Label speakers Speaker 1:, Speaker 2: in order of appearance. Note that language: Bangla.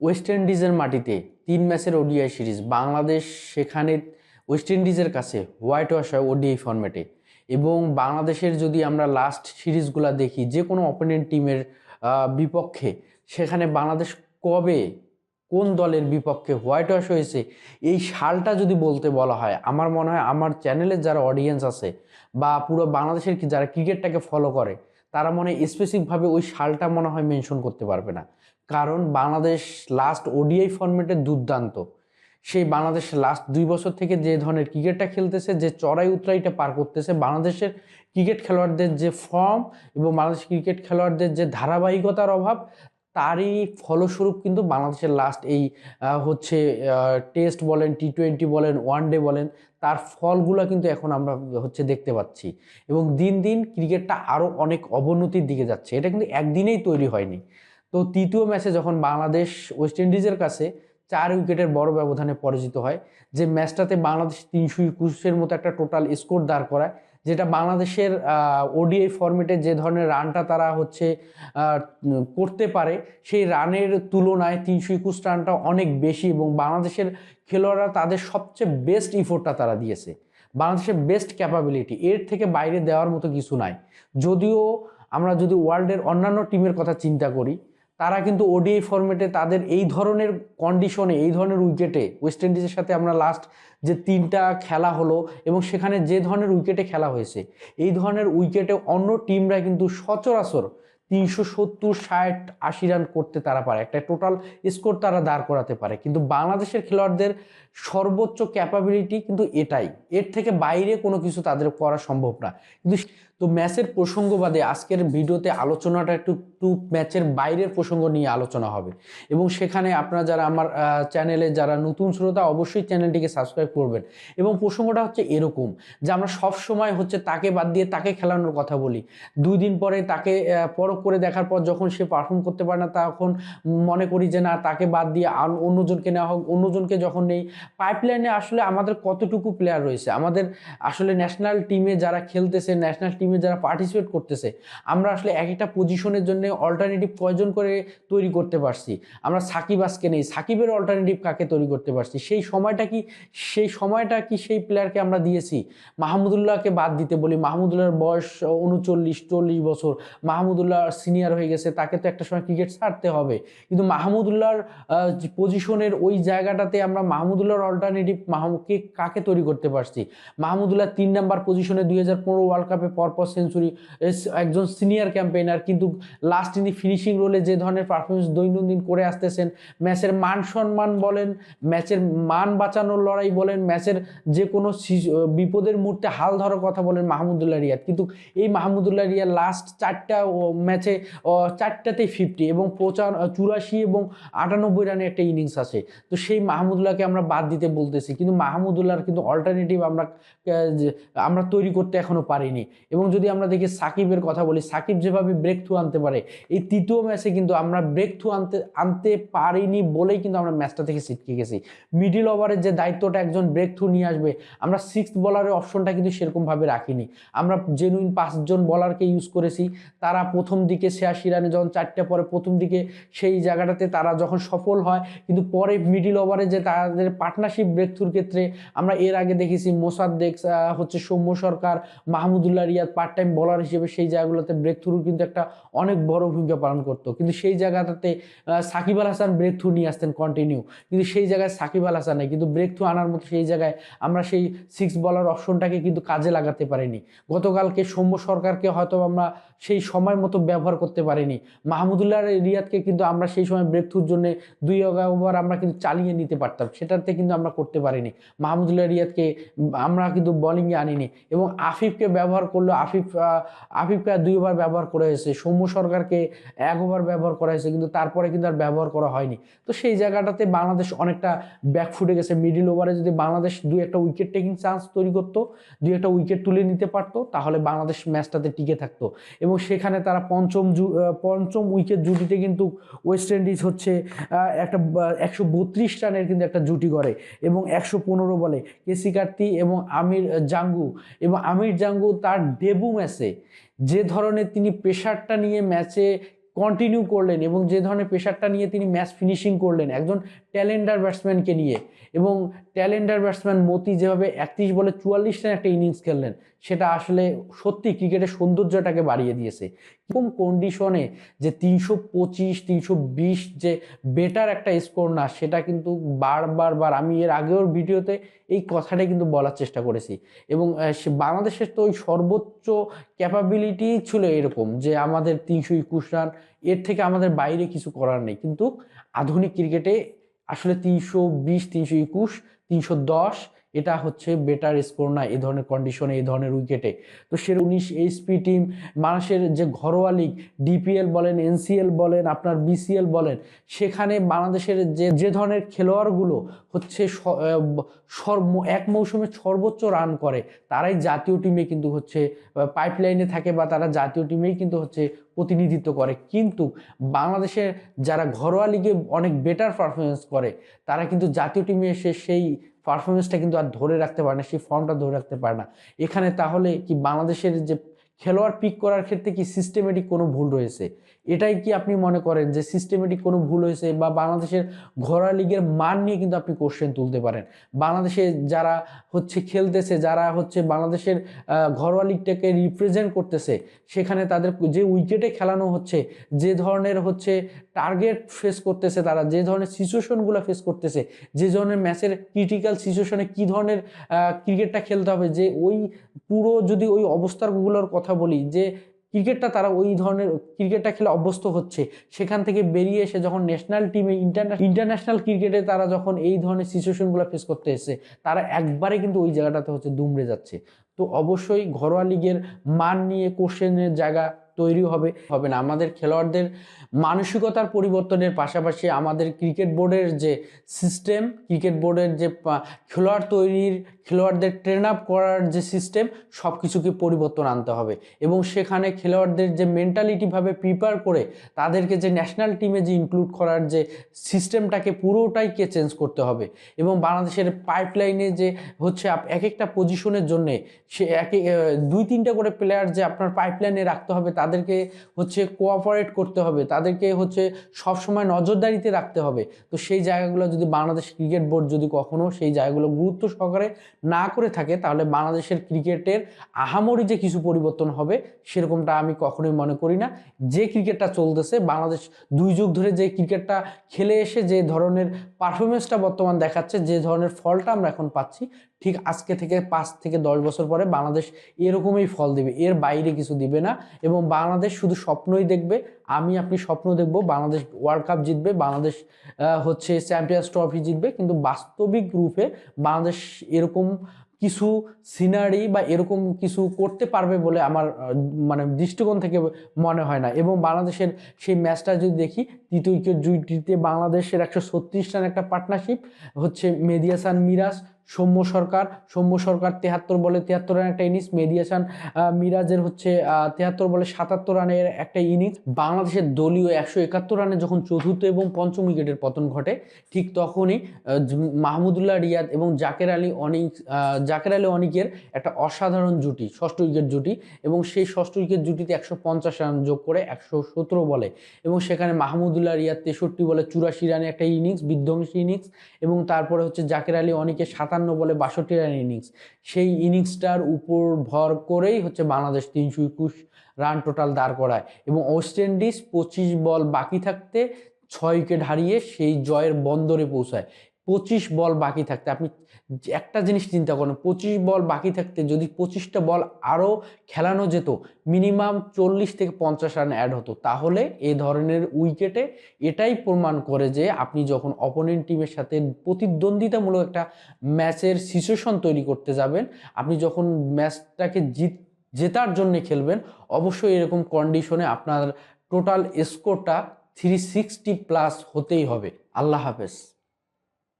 Speaker 1: ওয়েস্ট ইন্ডিজের মাটিতে তিন ম্যাচের ওডিআই সিরিজ। বাংলাদেশ সেখানে ওয়েস্ট ইন্ডিজের কাছে হোয়াইট ওয়াশ হয় ওডিআই ফরম্যাটে। এবং বাংলাদেশের যদি আমরা লাস্ট সিরিজগুলো দেখি, যে কোনো অপোনেন্ট টিমের বিপক্ষে, সেখানে বাংলাদেশ কবে কোন দলের বিপক্ষে হোয়াইট ওয়াশ হয়েছে, এই সালটা যদি বলতে বলা হয়, আমার মনে হয় আমার চ্যানেলের যারা অডিয়েন্স আছে বা পুরো বাংলাদেশের যারা ক্রিকেটটাকে ফলো করে, তারা মনে স্পেসিফিকভাবে ওই সালটা মনে হয় মেনশন করতে পারবে না। কারণ বাংলাদেশ লাস্ট ওডিআই ফরম্যাটে দুর্দান্ত। সেই বাংলাদেশ লাস্ট দুই বছর থেকে যে ধরনের ক্রিকেটটা খেলতেছে, যে চড়াই উতরাইটা পার করতেছে, বাংলাদেশের ক্রিকেট খেলোয়াড়দের যে ফর্ম এবং বাংলাদেশ ক্রিকেট খেলোয়াড়দের যে ধারাবাহিকতার অভাব, তারই ফলস্বরূপ কিন্তু বাংলাদেশের লাস্ট এই হচ্ছে টেস্ট বলেন টি টোয়েন্টি বলেন ওয়ান ডে বলেন, তার ফলগুলো কিন্তু এখন আমরা, হচ্ছে, দেখতে পাচ্ছি। এবং দিন দিন ক্রিকেটটা আরও অনেক অবনতির দিকে যাচ্ছে। এটা কিন্তু একদিনেই তৈরি হয়নি। তো তৃতীয় ম্যাচে যখন বাংলাদেশ ওয়েস্ট ইন্ডিজের কাছে চার উইকেটের বড় ব্যবধানে পরাজিত হয়, যে ম্যাচটাতে বাংলাদেশ তিনশো একুশের মতো একটা টোটাল স্কোর দাঁড় করায়, যেটা বাংলাদেশের ওডিআই ফরম্যাটে যে ধরনের রানটা তারা হচ্ছে করতে পারে, সেই রানের তুলনায় তিনশো একুশ রানটা অনেক বেশি এবং বাংলাদেশের খেলোয়াড়রা তাদের সবচেয়ে বেস্ট ইফোর্টটা তারা দিয়েছে। বাংলাদেশের বেস্ট ক্যাপাবিলিটি এর থেকে বাইরে দেওয়ার মতো কিছু নাই। যদিও আমরা যদি ওয়ার্ল্ডের অন্যান্য টিমের কথা চিন্তা করি তারা কিন্তু ওডিআই ফরম্যাটে তাদের এই ধরনের কন্ডিশনে এই ধরনের উইকেটে ওয়েস্ট ইন্ডিজের সাথে আমরা লাস্ট যে তিনটা খেলা হলো এবং সেখানে যে ধরনের উইকেটে খেলা হয়েছে, এই ধরনের উইকেটে অন্য টিমরা কিন্তু সচরাচর তিনশো সত্তর, ষাট, আশি রান করতে তারা পারে। একটা টোটাল স্কোর তারা দাঁড় করাতে পারে। কিন্তু বাংলাদেশের খেলোয়াড়দের সর্বোচ্চ ক্যাপাবিলিটি কিন্তু এটাই। এর থেকে বাইরে কোনো কিছু তাদের করা সম্ভব না। কিন্তু তো ম্যাচের প্রসঙ্গ বাদে আজকের ভিডিওতে আলোচনাটা একটু একটু ম্যাচের বাইরের প্রসঙ্গ নিয়ে আলোচনা হবে। এবং সেখানে আপনারা যারা আমার চ্যানেলে যারা নতুন শ্রোতা অবশ্যই চ্যানেলটিকে সাবস্ক্রাইব করবেন। এবং প্রসঙ্গটা হচ্ছে এরকম যে আমরা সব সময় হচ্ছে তাকে বাদ দিয়ে তাকে খেলানোর কথা বলি। দুই দিন পরে তাকে পরখ করে দেখার পর যখন সে পারফর্ম করতে পারে না তখন মনে করি যে না, তাকে বাদ দিয়ে আর অন্যজনকে নেওয়া হোক, অন্যজনকে যখন নেই। পাইপলাইনে আসলে আমাদের কতটুকু প্লেয়ার রয়েছে? আমাদের আসলে ন্যাশনাল টিমে যারা খেলতেছে ন্যাশনাল টিমে যারা পার্টিসিপেট করতেছে, আমরা আসলে এক একটা পজিশনের জন্য অল্টারনেটিভ কয়জন করে তৈরি করতে পারছি? আমরা সাকিব আজকে নেই, সাকিবের অল্টারনেটিভ কাকে তৈরি করতে পারছি? সেই সময়টা কি, সেই সময়টা কি সেই প্লেয়ারকে আমরা দিয়েছি? মাহমুদুল্লাহকে বাদ দিতে বলি, মাহমুদুল্লাহর বয়স উনচল্লিশ, চল্লিশ বছর, মাহমুদুল্লাহ সিনিয়র হয়ে গেছে, তাকে তো একটা সময় ক্রিকেট ছাড়তে হবে। কিন্তু মাহমুদুল্লাহর পজিশনের ওই জায়গাটাতে আমরা মাহমুদুল্লাহর অল্টারনেটিভ মাহমুদকে কাকে তৈরি করতে পারছি? মাহমুদুল্লাহ তিন নাম্বার পজিশনে দুই হাজার পনেরো ওয়ার্ল্ড কাপে পরপর সেঞ্চুরি একজন সিনিয়র ক্যাম্পেইনার কিন্তু লাস্ট ইনি ফিনিশিং রোলে যে ধরনের পারফরমেন্স দৈনন্দিন করে আসতেছেন ম্যাচের মান সম্মান বলেন ম্যাচের মান বাঁচানোর লড়াই বলেন ম্যাচের যে কোনো বিপদের মুহূর্তে হাল ধরার কথা বলেন মাহমুদুল্লাহ রিয়াদ। কিন্তু এই মাহমুদুল্লাহ রিয়াদ লাস্ট চারটা ম্যাচে চারটাতেই ফিফটি এবং পঁচান চুরাশি এবং আটানব্বই রানে একটা ইনিংস আছে। তো সেই মাহমুদুল্লাহকে আমরা বাদ দিতে বলতেছি, কিন্তু মাহমুদুল্লাহর কিন্তু অল্টারনেটিভ আমরা আমরা তৈরি করতে এখনও পারিনি। এবং যদি আমরা দেখি সাকিবের কথা বলি, সাকিব যেভাবে ব্রেক থ্রু আনতে পারে, এই তৃতীয় ম্যাচে কিন্তু আমরা ব্রেক থ্রু আনতে আনতে পারিনি বলেই কিন্তু আমরা ম্যাচটা থেকে ছিটকে গেছি মিডিল ওভারের যে দায়িত্বটা একজন ব্রেক থ্রু নিয়ে আসবে, আমরা সিক্স বলারের অপশনটা কিন্তু সেরকমভাবে রাখিনি। আমরা জেনুইন পাঁচজন বলারকে ইউজ করেছি, তারা প্রথম দিকে ছিয়াশি রানে যখন চারটে পরে প্রথম দিকে সেই জায়গাটাতে তারা যখন সফল হয়, কিন্তু পরে মিডিল ওভারে যে তাদের পার্টনারশিপ ব্রেক থ্রুর ক্ষেত্রে আমরা এর আগে দেখেছি মোসাদ্দেক হচ্ছে সৌম্য সরকার, মাহমুদুল্লাহ রিয়াদ পার্ট টাইম বলার হিসেবে সেই জায়গাগুলোতে ব্রেক থ্রু কিন্তু একটা অনেক বড় ভূমিকা পালন করতো। কিন্তু সেই জায়গাটাতে সাকিব আল হাসান ব্রেক থ্রু নিয়ে আসতেন কন্টিনিউ কিন্তু সেই জায়গায় সাকিব আল হাসান নেই। কিন্তু ব্রেক থ্রু আনার মতো সেই জায়গায় আমরা সেই সিক্স বলার অপশনটাকে কিন্তু কাজে লাগাতে পারিনি। গতকালকে সৌম্য সরকারকে হয়তো আমরা সেই সময় মতো ব্যবহার করতে পারিনি। মাহমুদুল্লাহ রিয়াদকে কিন্তু আমরা সেই সময় ব্রেক থ্রুর জন্য দুই ওভার আমরা কিন্তু চালিয়ে নিতে পারতাম। সেটাতে কিন্তু আমরা করতে পারিনি। মাহমুদুল্লাহ রিয়াদকে আমরা কিন্তু বোলিংয়ে আনিনি। এবং আফিফকে ব্যবহার করল আফিফ আফিফকে দুই ওভার ব্যবহার করা হয়েছে সৌম্য সরকারকে এক ওভার ব্যবহার করা হয়েছে, কিন্তু তারপরে কিন্তু আর ব্যবহার করা হয়নি। তো সেই জায়গাটাতে বাংলাদেশ অনেকটা ব্যাকফুটে গেছে মিডিল ওভারে যদি বাংলাদেশ দুই একটা উইকেট টেকিং চান্স তৈরি করতো, দুই একটা উইকেট তুলে নিতে পারতো, তাহলে বাংলাদেশ ম্যাচটাতে টিকে থাকতো। এবং সেখানে তারা পঞ্চম পঞ্চম উইকেট জুটিতে কিন্তু ওয়েস্ট ইন্ডিজ হচ্ছে একটা একশো বত্রিশ রানের কিন্তু একটা জুটি করে এবং একশো পনেরো বলে কেসি কার্তি এবং আমির জাঙ্গু, এবং আমির জাঙ্গু তার ডেবু ম্যাচে যে ধরনের তিনি প্রেশারটা নিয়ে ম্যাচে কন্টিনিউ করলেন এবং যে ধরনের প্রেশারটা নিয়ে তিনি ম্যাচ ফিনিশিং করলেন একজন ট্যালেন্ডার ব্যাটসম্যানকে নিয়ে এবং ট্যালেন্ডার ব্যাটসম্যান মতি যেভাবে একত্রিশ বলে চুয়াল্লিশ রান একটা ইনিংস খেললেন, সেটা আসলে সত্যি ক্রিকেটের সৌন্দর্যটাকে বাড়িয়ে দিয়েছে। এরকম কন্ডিশনে যে তিনশো পঁচিশ, তিনশো বিশ যে বেটার একটা স্কোর না, সেটা কিন্তু বারবার, বার আমি এর আগেও ভিডিওতে এই কথাটাই কিন্তু বলার চেষ্টা করেছি। এবং সে বাংলাদেশের তো ওই সর্বোচ্চ ক্যাপাবিলিটি ছিল এরকম যে আমাদের তিনশো একুশ রান এর থেকে আমাদের বাইরে কিছু করার নেই। কিন্তু আধুনিক ক্রিকেটে আসলে তিনশো বিশ, তিনশো একুশ, তিনশো দশ এটা হচ্ছে বেটার স্কোর না এই ধরনের কন্ডিশনে এই ধরনের উইকেটে তো সে উনিশ এইচপি টিম মানুষের যে ঘরোয়া লিগ ডিপিএল বলেন এনসিএল বলেন, আপনার বিসিএল বলেন, সেখানে বাংলাদেশের যে যে ধরনের খেলোয়াড়গুলো হচ্ছে সর্ব, এক মৌসুমে সর্বোচ্চ রান করে, তারাই জাতীয় টিমে কিন্তু হচ্ছে পাইপলাইনে থাকে বা তারা জাতীয় টিমেই কিন্তু হচ্ছে প্রতিনিধিত্ব করে। কিন্তু বাংলাদেশের যারা ঘরোয়া লিগে অনেক বেটার পারফরমেন্স করে, তারা কিন্তু জাতীয় টিমে এসে সেই পারফরমেন্সটা কিন্তু আর ধরে রাখতে পারে না, সেই ফর্মটা ধরে রাখতে পারে না। এখানে তাহলে কি বাংলাদেশের যে খেলোয়াড় পিক করার ক্ষেত্রে কি সিস্টেমেটিক কোনো ভুল রয়েছে? এটাই কি আপনি মনে করেন যে সিস্টেমেটিক কোনো ভুল হয়েছে? বা বাংলাদেশের ঘরোয়া লিগের মান নিয়ে কিন্তু আপনি কোশ্চেন তুলতে পারেন। বাংলাদেশে যারা হচ্ছে খেলতেছে, যারা হচ্ছে বাংলাদেশের ঘরোয়া লিগটাকে রিপ্রেজেন্ট করতেছে, সেখানে তাদের যে উইকেটে খেলানো হচ্ছে, যে ধরনের হচ্ছে টার্গেট ফেস করতেছে তারা, যে ধরনের সিচুয়েশনগুলো ফেস করতেছে, যে ধরনের ম্যাচের ক্রিটিক্যাল সিচুয়েশনে কি ধরনের ক্রিকেটটা খেলতে হবে, যে ওই পুরো যদি ওই অবস্থাগুলোর কথা বলি যে ক্রিকেটটা তারা ওই ধরনের ক্রিকেটটা খেলে অভ্যস্ত হচ্ছে। সেখান থেকে বেরিয়ে এসে যখন ন্যাশনাল টিমে ইন্টারন্যাশনাল ক্রিকেটে তারা যখন এই ধরনের সিচুয়েশনগুলো ফেস করতে এসে তারা একবারে কিন্তু ওই জায়গাটাতে হচ্ছে দুমড়ে যাচ্ছে। তো অবশ্যই ঘরোয়া লিগের মান নিয়ে কোশ্চেনের জায়গা তৈরি হবে হবে না। আমাদের খেলোয়াড়দের মানসিকতার পরিবর্তনের পাশাপাশি আমাদের ক্রিকেট বোর্ডের যে সিস্টেম ক্রিকেট বোর্ডের যে খেলোয়াড় তৈরির, খেলোয়াড়দের ট্রেন আপ করার যে সিস্টেম সব কিছুকে পরিবর্তন আনতে হবে। এবং সেখানে খেলোয়াড়দের যে মেন্টালিটিভাবে প্রিপেয়ার করে, তাদেরকে যে ন্যাশনাল টিমে যে ইনক্লুড করার যে সিস্টেমটাকে পুরোটাইকে চেঞ্জ করতে হবে। এবং বাংলাদেশের পাইপলাইনে যে হচ্ছে এক একটা পজিশনের জন্যে সে একে দুই তিনটা করে প্লেয়ার যে আপনার পাইপলাইনে রাখতে হবে তাদেরকে হচ্ছে কোঅপারেট করতে হবে, তাদেরকে হচ্ছে সবসময় নজরদারিতে রাখতে হবে। তো সেই জায়গাগুলো যদি বাংলাদেশ ক্রিকেট বোর্ড যদি কখনো সেই জায়গাগুলো গুরুত্ব সহকারে না করে থাকে, তাহলে বাংলাদেশের ক্রিকেটের আহামরি যে কিছু পরিবর্তন হবে, সেরকমটা আমি কখনোই মনে করি না। যে ক্রিকেটটা চলতেছে, বাংলাদেশ দুই যুগ ধরে যে ক্রিকেটটা খেলে এসে যে ধরনের পারফরমেন্সটা বর্তমান দেখাচ্ছে, যে ধরনের ফলটা আমরা এখন পাচ্ছি ঠিক আজকে থেকে পাঁচ থেকে দশ বছর পরে বাংলাদেশ এরকমই ফল দিবে, এর বাইরে কিছু দিবে না এবং বাংলাদেশ শুধু স্বপ্নই দেখবে, আমি আপনি স্বপ্ন দেখব, বাংলাদেশ ওয়ার্ল্ড কাপ জিতবে, বাংলাদেশ হচ্ছে চ্যাম্পিয়ন্স ট্রফি জিতবে, কিন্তু বাস্তবিক রূপে বাংলাদেশ এরকম কিছু সিনারি বা এরকম কিছু করতে পারবে বলে আমার মানে দৃষ্টিকোণ থেকে মনে হয় না এবং বাংলাদেশের সেই ম্যাচটা যদি দেখি তৃতীয় উইকেট জুটিতে বাংলাদেশের একশো ছত্রিশ রান একটা পার্টনারশিপ হচ্ছে মেদিয়াসান মিরাজ সৌম্য সরকার সৌম্য সরকার তেহাত্তর বলে তেহাত্তর রান একটা ইনিংস মেদিয়াসান আহ, মিরাজের হচ্ছে তেহাত্তর বলে সাতাত্তর রানের একটা ইনিংস বাংলাদেশের দলীয় একশো একাত্তর রানে যখন চতুর্থ এবং পঞ্চম উইকেটের পতন ঘটে ঠিক তখনই মাহমুদুল্লাহ রিয়াদ এবং জাকের আলী অনিক জাকের আলী অনিকের একটা অসাধারণ জুটি ষষ্ঠ উইকেট জুটি এবং সেই ষষ্ঠ উইকেট জুটিতে একশো পঞ্চাশ রান যোগ করে একশো সতেরো বলে এবং সেখানে মাহমুদুল্লাহ রিয়াদ তেষট্টি বলে চুরাশি রানে একটা ইনিংস বিধ্বংসী ইনিংস এবং তারপরে হচ্ছে জাকের আলী অনেকে সাতান্ন বলে বাষট্টি রান ইনিংস সেই ইনিংসটার উপর ভর করেই হচ্ছে বাংলাদেশ তিনশো একুশ রান টোটাল দাঁড় করায় এবং ওয়েস্ট ইন্ডিজ পঁচিশ বল বাকি থাকতে ছয় উইকেট হারিয়ে সেই জয়ের বন্দরে পৌঁছায়। পঁচিশ বল বাকি থাকতে। আপনি একটা জিনিস চিন্তা করেন, পঁচিশ বল বাকি থাকতে যদি পঁচিশটা বল আরও খেলানো যেত, মিনিমাম চল্লিশ থেকে পঞ্চাশ রান অ্যাড হতো, তাহলে এই ধরনের উইকেটে এটাই প্রমাণ করে যে আপনি যখন অপোনেন্ট টিমের সাথে প্রতিদ্বন্দ্বিতামূলক একটা ম্যাচের সিচুয়েশন তৈরি করতে যাবেন, আপনি যখন ম্যাচটাকে জিত, জেতার জন্য খেলবেন, অবশ্যই এরকম কন্ডিশনে আপনার টোটাল স্কোরটা থ্রি সিক্সটি প্লাস হতেই হবে। আল্লাহ হাফেজ।